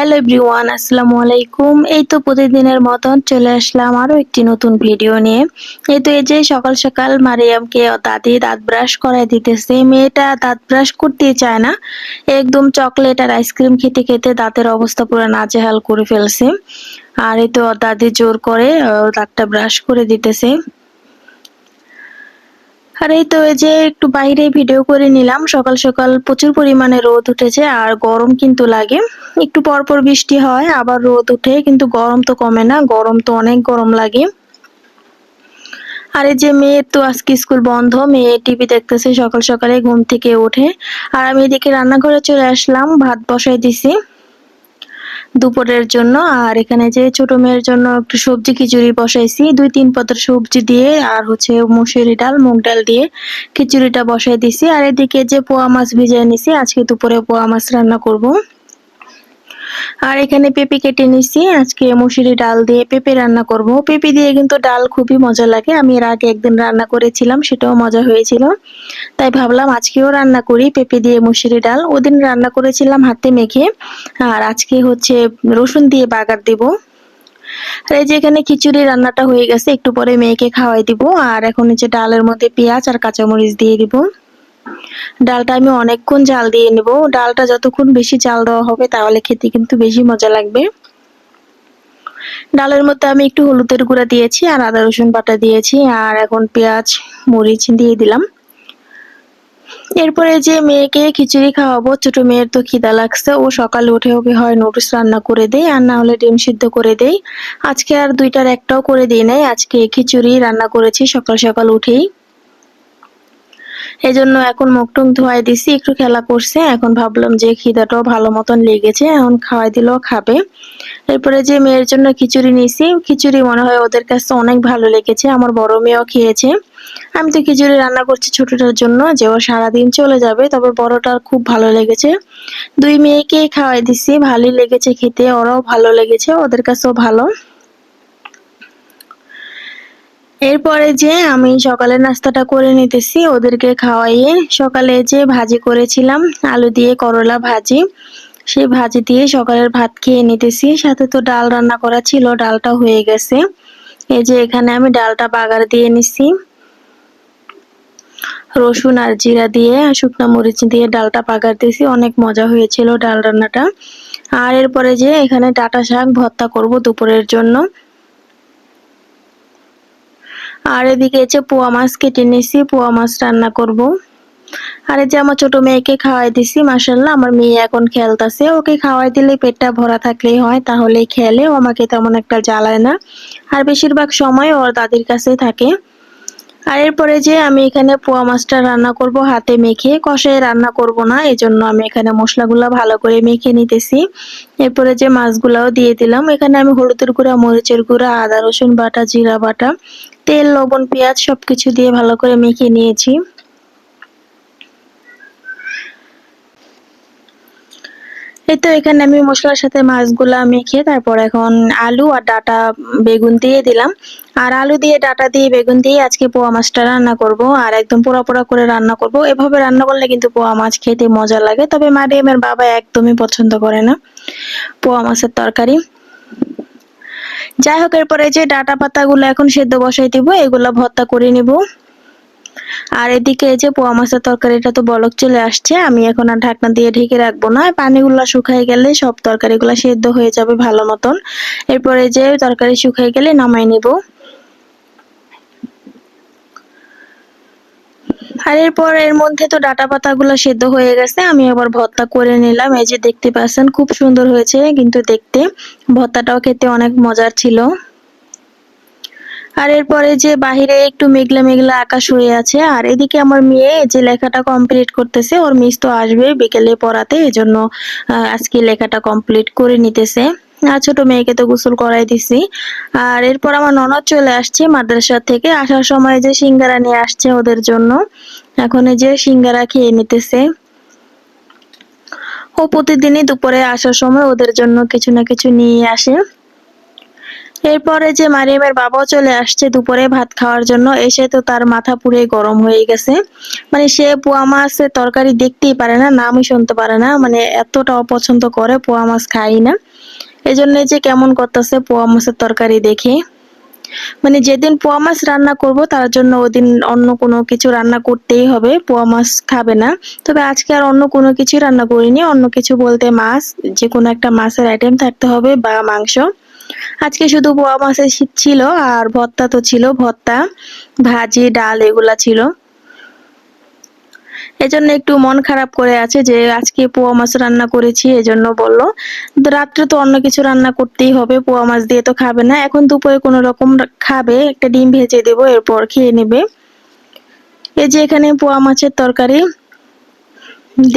Hello everyone, আসসালামু আলাইকুম। এই তো প্রতিদিনের মতন চলে আসলাম আরও একটি নতুন ভিডিও নিয়ে। এই তো এই যে সকাল সকাল মারিয়ামকে দাদি দাঁত ব্রাশ করাই দিতেছে। মেয়েটা দাঁত ব্রাশ করতেই চায় না। একদম চকলেট আর আইসক্রিম খেতে খেতে দাঁতের অবস্থা পুরো নাজেহাল করে ফেলছে। আর এই তো দাদি জোর করে দাঁতটা ব্রাশ করে দিতেছে। আর এই তো এই যে একটু বাইরে ভিডিও করে নিলাম। সকাল সকাল প্রচুর পরিমাণে রোদ উঠেছে আর গরম কিন্তু লাগে। একটু পর পর বৃষ্টি হয়, আবার রোদ উঠে, কিন্তু গরম তো কমে না, গরম তো অনেক গরম লাগে। আর এই যে মেয়ের তো আজকে স্কুল বন্ধ, মেয়ে টিভি দেখতেছে সকাল সকালে ঘুম থেকে ওঠে। আর আমি এদিকে রান্নাঘরে চলে আসলাম, ভাত বসাই দিছি। দুপুরের জন্য। আর এখানে যে ছোট মেয়ের জন্য একটু সবজি খিচুড়ি বসাইছি। দুই তিন পাতার সবজি দিয়ে আর হচ্ছে মুসুরি ডাল, মুগ ডাল দিয়ে খিচুড়িটা বসাই দিছি। আর এদিকে যে পোয়া মাছ ভিজিয়ে নিছি, আজকে দুপুরে পোয়া মাছ রান্না করব। আর এখানে পেঁপে কেটে নিছি আজকে মুসুরি ডাল দিয়ে পেঁপে রান্না করব। পেঁপে দিয়ে কিন্তু ডাল খুবই মজা লাগে। আমি এর আগে একদিন রান্না করেছিলাম, সেটাও মজা হয়েছিল। তাই ভাবলাম আজকেও রান্না করি পেঁপে দিয়ে মুসুরি ডাল। ওদিন রান্না করেছিলাম হাতে মেখে। আর আজকে হচ্ছে রসুন দিয়ে বাগার দিব। আর এই যে এখানে খিচুড়ি রান্নাটা হয়ে গেছে, একটু পরে মেয়েকে খাওয়াই দিব। আর এখন হচ্ছে ডালের মধ্যে পেঁয়াজ আর কাঁচামরিচ দিয়ে দিব। ডালটা আমি অনেকক্ষণ জাল দিয়ে নেব। ডালটা যতক্ষণ বেশি জাল দেওয়া হবে, তাহলে খেতে কিন্তু বেশি মজা লাগবে। ডালের মধ্যে আমি একটু হলুদের গুঁড়া দিয়েছি আর আদা, রসুন বাটা দিয়েছি আর এখন পেঁয়াজ, মরিচ দিয়ে দিলাম। এরপরে যে মেয়েকে খিচুড়ি খাওয়াবো, ছোট মেয়ের তো খিদা লাগছে। ও সকালে উঠে ওকে হয় নুডলস রান্না করে দেই আর না হলে ডিম সিদ্ধ করে দেই আজকে আর দুইটার একটাও করে দিই নাই। আজকে খিচুড়ি রান্না করেছি সকাল সকাল উঠেই। এই জন্য এখন মুখ টুক ধোয়াই দিছি, একটু খেলা করছে। এখন ভাবলাম যে খিদাটাও ভালো মতন লেগেছে, এখন খাওয়াই দিলেও খাবে। এরপরে যে মেয়ের জন্য খিচুড়ি নিয়েছি, খিচুড়ি মনে হয় ওদের কাছে অনেক ভালো লেগেছে, আমার বড় মেয়েও খেয়েছে। আমি তো খিচুড়ি রান্না করছি ছোটটার জন্য, যে ও সারাদিন চলে যাবে, তবে বড়টার খুব ভালো লেগেছে। দুই মেয়েকেই খাওয়াই দিছি, ভালোই লেগেছে খেতে, ওরাও ভালো লেগেছে, ওদের কাছেও ভালো। এরপরে যে আমি সকালে নাস্তাটা করে নিতেছি, ওদেরকে খাওয়াইয়ে সকালে যে ভাজি করেছিলাম, আলু দিয়ে করলা ভাজি, সেই ভাজি দিয়ে সকালের ভাত খেয়ে নিতেছি। সাথে তো ডাল রান্না করা ছিল, ডালটা হয়ে গেছে। এই যে এখানে আমি ডালটা বাগার দিয়ে নিছি। রসুন আর জিরা দিয়ে, শুকনো মরিচ দিয়ে ডালটা পাগার দিয়েছি। অনেক মজা হয়েছিল ডাল রান্নাটা। আর এরপরে যে এখানে ডাটা শাক ভর্তা করব দুপুরের জন্য। আর এদিকে হচ্ছে পোয়া মাছ কেটে নিয়েছি, পোয়া মাছ রান্না করব। আর এই যে আমার ছোট মেয়েকে খাওয়াই দিছি মাসাল্লাহ আমার মেয়ে এখন খেলতেছে। ওকে খাওয়াই দিলে পেটটা ভরা থাকলেই হয়, তাহলেই খেলে। ও আমাকে তেমন একটা জ্বালায় না। আর বেশিরভাগ সময় ওর দাদির কাছেই থাকে। আর এরপরে যে আমি এখানে পোয়া মাছটা রান্না করব হাতে মেখে, কষায় রান্না করব না এই জন্য আমি এখানে মশলাগুলো ভালো করে মেখে নিতেছি। এরপরে যে মাছগুলাও দিয়ে দিলাম, এখানে আমি হলুদের গুঁড়া, মরিচের গুঁড়া, আদা, রসুন বাটা, জিরা বাটা, তেল, লবণ, পেঁয়াজ সবকিছু দিয়ে ভালো করে মেখে নিয়েছি। এই তো এখানে আমি মশলার সাথে মাছগুলা মেখে তারপর এখন আলু আর ডাটা বেগুন দিয়ে দিলাম। আর আলু দিয়ে, ডাটা দিয়ে, বেগুন দিয়ে আজকে পোয়া মাছটা রান্না করব আর একদম পোড়া পোড়া করে রান্না করব। এভাবে রান্না করলে কিন্তু পোয়া মাছ খেতে মজা লাগে, তবে মারিয়ামের বাবা একদমই পছন্দ করে না পোয়া মাছের তরকারি। যাই হোক, এরপরে যে ডাটা পাতাগুলো এখন সেদ্ধ বসাই দিব, এগুলো ভর্তা করে নিব। আর এদিকে এই যে পোয়া মাছের তরকারিটা তো বলক চলে আসছে। আমি এখন আর ঢাকনা দিয়ে ঢেকে রাখব না। পানিগুলো শুকাই গেলে সব তরকারিগুলো সেদ্ধ হয়ে যাবে ভালো মতন। এরপরে যে তরকারি শুকাই গেলে নামাই নিব। আর এরপর এর মধ্যে তো ডাটা পাতাগুলো সেদ্ধ হয়ে গেছে। আমি আবার ভর্তা করে নিলাম। এই যে দেখতে পাচ্ছেন, খুব সুন্দর হয়েছে কিন্তু দেখতে। ভর্তাটাও খেতে অনেক মজার ছিল। আর এরপরে যে বাহিরে একটু মেঘলা মেঘলা আকাশ হয়ে আছে, আর এদিকে আমার মেয়ে যে লেখাটা কমপ্লিট করতেছে, ওর মিস তো আসবে বিকেলে পড়াতে, এজন্য আজকে লেখাটা কমপ্লিট করে নিতেছে। আর ছোট মেয়েকে তো গোসল করাই দিছি। আর এরপর আমার ননদ চলে আসছে মাদ্রাসা থেকে, আসার সময় যে সিঙ্গারা নিয়ে আসছে ওদের জন্য, এখন যে সিঙ্গারা খেয়ে নিতেছে। ও প্রতিদিনই দুপুরে আসার সময় ওদের জন্য কিছু না কিছু নিয়ে আসে। এরপরে যে মারিয়ামের বাবাও চলে আসছে দুপুরে ভাত খাওয়ার জন্য, এসে তো তার মাথা পুরে গরম হয়ে গেছে। মানে সে পোয়া মাছের তরকারি দেখতেই পারে না, নামই শুনতে পারে না মানে এতটা অপছন্দ করে পোয়া মাছ খাই না। এই জন্য যে কেমন করতেছে পোয়া মাছের তরকারি দেখে। মানে যেদিন পোয়া মাছ রান্না করব, তার জন্য ওদিন অন্য কোনো কিছু রান্না করতেই হবে, পোয়া মাছ খাবে না। তবে আজকে আর অন্য কোনো কিছু রান্না করিনি, অন্য কিছু বলতে মাছ, যে কোনো একটা মাছের আইটেম থাকতে হবে বা মাংস। আজকে শুধু পোয়া মাছের শীত ছিল আর ভর্তা তো ছিল, ভর্তা, ভাজি, ডাল এগুলা ছিল। এজন্য একটু মন খারাপ করে আছে যে আজকে পোয়া মাছ রান্না করেছি, এজন্য বলল, রাত্রে তো অন্য কিছু রান্না করতেই হবে, পোয়া মাছ দিয়ে তো খাবে না, এখন দুপুরে কোনো রকম খাবে, একটা ডিম ভেজে দেবো, এরপর খেয়ে নেবে। এই যে এখানে পোয়া মাছের তরকারি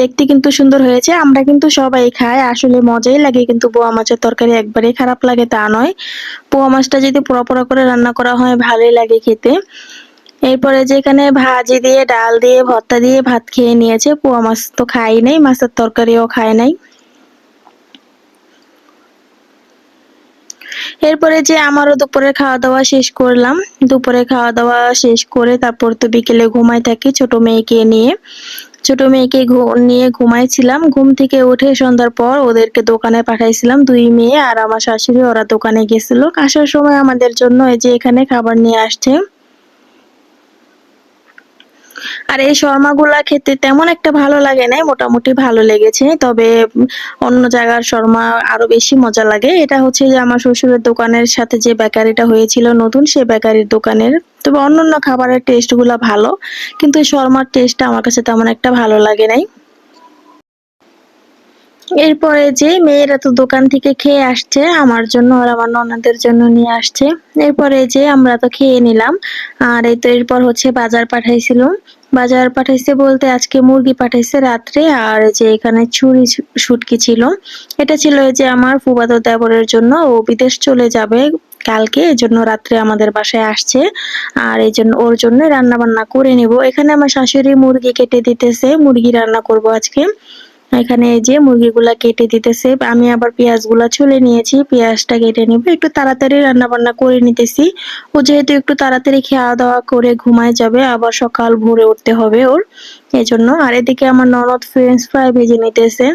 দেখতে কিন্তু সুন্দর হয়েছে, আমরা কিন্তু সবাই খাই, আসলে মজাই লাগে কিন্তু পোয়া মাছের তরকারি একবারে খারাপ লাগে তা নয়। পোয়া মাছটা যদি পোড়া করে রান্না করা হয়, ভালোই লাগে খেতে। এরপরে যেখানে ভাজি দিয়ে, ডাল দিয়ে, ভর্তা দিয়ে ভাত খেয়ে নিয়েছে, পোয়া মাছ তো খাই নাই, মাছের তরকারিও খায় নাই। এরপরে যে আমারও দুপুরে খাওয়া দাওয়া শেষ করলাম। দুপুরে খাওয়া দাওয়া শেষ করে তারপর তো বিকেলে ঘুমাই থাকি ছোট মেয়েকে নিয়ে। ছোট মেয়েকে নিয়ে ঘুমাইছিলাম। ঘুম থেকে উঠে সন্ধ্যার পর ওদেরকে দোকানে পাঠাইছিলাম দুই মেয়ে আর আমার শাশুড়ি। ওরা দোকানে গেছিল। আসার সময় আমাদের জন্য এই যে এখানে খাবার নিয়ে আসছে। আর এই শর্মা গুলা খেতে তেমন একটা ভালো লাগে নাই, মোটামুটি ভালো লেগেছে। তবে অন্য জায়গার শর্মা আরও বেশি মজা লাগে। এটা হচ্ছে যে আমার শ্বশুরের দোকানের সাথে যে বেকারিটা হয়েছিল নতুন, সে বেকারির দোকানের। তবে অন্যান্য খাবারের টেস্টগুলা ভালো, কিন্তু শর্মার টেস্টটা আমার কাছে তেমন একটা ভালো লাগে নাই। এরপরে যে মেয়েরা তো দোকান থেকে খেয়ে আসছে, আমার জন্য আর আমার ননদের জন্য নিয়ে আসছে। এরপরে যে আমরা তো খেয়ে নিলাম, আর এই তো এরপর হচ্ছে বাজার পাঠাইছিল। বাজার পাঠাইছে বলতে আজকে মুরগি পাঠাইছে রাত্রে, আর যে এখানে ছুরি শুটকি ছিল। এটা ছিল যে আমার ফুবাতো দেবরের জন্য, ও বিদেশ চলে যাবে কালকে, এই জন্য রাত্রে আমাদের বাসায় আসছে। আর এই জন্য ওর জন্য রান্না বান্না করে নিব। এখানে আমার শাশুড়ি মুরগি কেটে দিতেছে, মুরগি রান্না করব আজকে। এখানে এই যে মুরগিগুলা কেটে দিতেছে, আমি আবার পেঁয়াজগুলা ছুলে নিয়েছি, পেঁয়াজটা কেটে নিব, একটু তাড়াতাড়ি রান্না বান্না করে নিতেছি। ও যেহেতু একটু তাড়াতাড়ি খাওয়া দাওয়া করে ঘুমায় যাবে, আবার সকাল ভোরে উঠতে হবে ওর এই জন্য আর এদিকে আমার ননদ ফ্রেঞ্চ ফ্রাই ভেজে নিতেছে।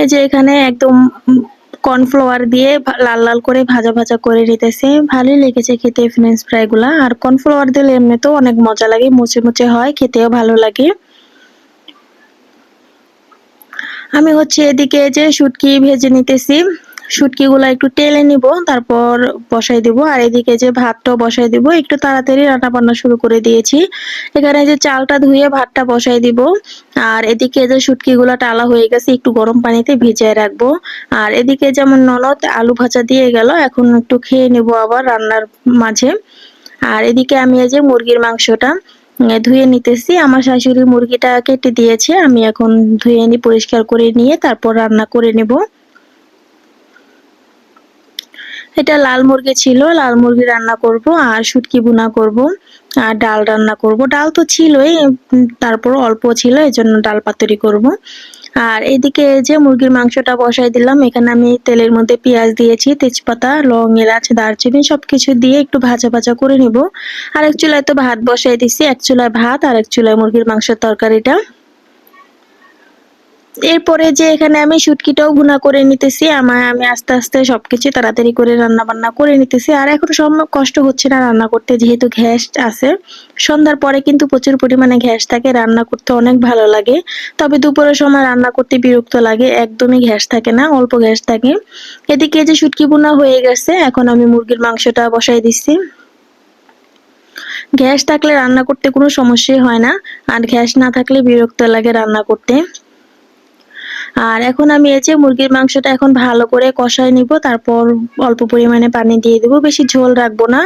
এই যে এখানে একদম কর্নফ্লাওয়ার দিয়ে লাল লাল করে ভাজা ভাজা করে নিতেছে। ভালোই লেগেছে খেতে ফ্রেঞ্চ ফ্রাই গুলা। আর কর্নফ্লাওয়ার দিলে এমনিতেও অনেক মজা লাগে মুচে মুচে হয়, খেতেও ভালো লাগে। আমি হচ্ছে এদিকে যে শুটকি ভেজে নিতেছি। শুটকিগুলো একটু টেলে নিব, তারপর বসাই দিব। আর এদিকে যে ভাতটাও বসাই দিব, একটু তাড়াতাড়ি রান্না বান্না শুরু করে দিয়েছি। এখানে যে চালটা ধুয়ে ভাতটা বসাই দিব, আর এদিকে যে শুটকিগুলো টালা হয়ে গেছে, একটু গরম পানিতে ভিজিয়ে রাখব। আর এদিকে যেমন ননদ আলু ভাজা দিয়ে গেল, এখন একটু খেয়ে নেব আবার রান্নার মাঝে। আর এদিকে আমি এই যে মুরগির মাংসটা ধুয়ে নিতেছি। আমার শাশুড়ি মুরগিটা কেটে দিয়েছে, আমি এখন ধুয়ে নি, পরিষ্কার করে নিয়ে তারপর রান্না করে নেব। এটা লাল মুরগি ছিল, লাল মুরগি রান্না করব, আর শুটকি বুনা করব, আর ডাল রান্না করব। ডাল তো ছিলই তারপর অল্প ছিল এই জন্য ডাল পাতুরি করব। আর এদিকে যে মুরগির মাংসটা বসাই দিলাম, এখানে আমি তেলের মধ্যে পেঁয়াজ দিয়েছি, তেজপাতা, লং, এলাচ, দারচিনি সব কিছু দিয়ে একটু ভাজা ভাজা করে নিব। আর এক চুলায় তো ভাত বসাই দিছি, এক চুলায় ভাত, আর এক চুলায় মুরগির মাংসের তরকারিটা। এরপরে যে এখানে আমি শুটকিটাও গুনা করে নিতেছি, আমার আমি আস্তে আস্তে সবকিছু তাড়াতাড়ি করে রান্না বান্না করে নিতেছি। আর এখন সব কষ্ট হচ্ছে না রান্না করতে, যেহেতু গ্যাস আছে। সন্ধ্যার পরে কিন্তু প্রচুর পরিমাণে গ্যাস থাকে, রান্না করতে অনেক ভালো লাগে। তবে দুপুরের সময় রান্না করতে বিরক্ত লাগে, একদমই গ্যাস থাকে না, অল্প গ্যাস থাকে। এদিকে যে শুটকি বোনা হয়ে গেছে, এখন আমি মুরগির মাংসটা বসাই দিচ্ছি। গ্যাস থাকলে রান্না করতে কোনো সমস্যাই হয় না, আর গ্যাস না থাকলে বিরক্ত লাগে রান্না করতে। আর এখন আমি এই যে মুরগির মাংসটা এখন ভালো করে কষাই নিব, তারপর অল্প পরিমাণে পানি দিয়ে দেবো। বেশি ঝোল রাখব না,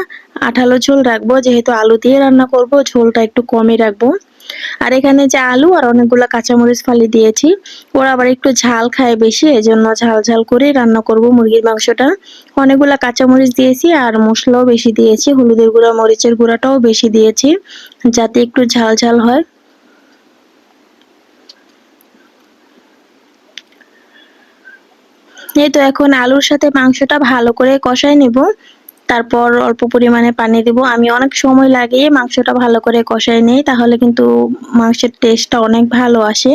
আঠালো ঝোল রাখব, যেহেতু আলু দিয়ে রান্না করব, ঝোলটা একটু কমই রাখব। আর এখানে যে আলু আর অনেকগুলো কাঁচামরিচ ফালি দিয়েছি, ওরা আবার একটু ঝাল খায় বেশি, এজন্য ঝাল ঝাল করে রান্না করব মুরগির মাংসটা। অনেকগুলা কাঁচামরিচ দিয়েছি আর মশলাও বেশি দিয়েছি, হলুদের গুঁড়া, মরিচের গুঁড়াটাও বেশি দিয়েছি, যাতে একটু ঝাল ঝাল হয়। এই তো এখন আলুর সাথে মাংসটা ভালো করে কষাই নেব। তারপর অল্প পরিমাণে পানি দেব। আমি অনেক সময় লাগিয়ে মাংসটা ভালো করে কষাই নিই, তাহলে কিন্তু মাংসের টেস্টটা অনেক ভালো আসে।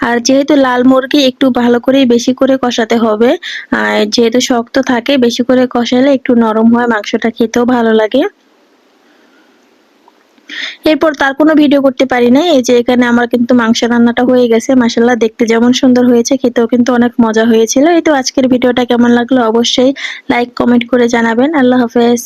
আর যেহেতু লাল মুরগি একটু ভালো করে বেশি করে কষাতে হবে, আর যেহেতু শক্ত থাকে, বেশি করে কষালে একটু নরম হয়, মাংসটা খেতেও ভালো লাগে। এরপর তার কোনো ভিডিও করতে পারি না এই যে এখানে আমার কিন্তু মাংস রান্নাটা হয়ে গেছে। মাসাল্লাহ দেখতে যেমন সুন্দর হয়েছে, খেতেও কিন্তু অনেক মজা হয়েছিল। এই তো আজকের ভিডিওটা কেমন লাগল অবশ্যই লাইক কমেন্ট করে জানাবেন। আল্লাহ হাফেজ।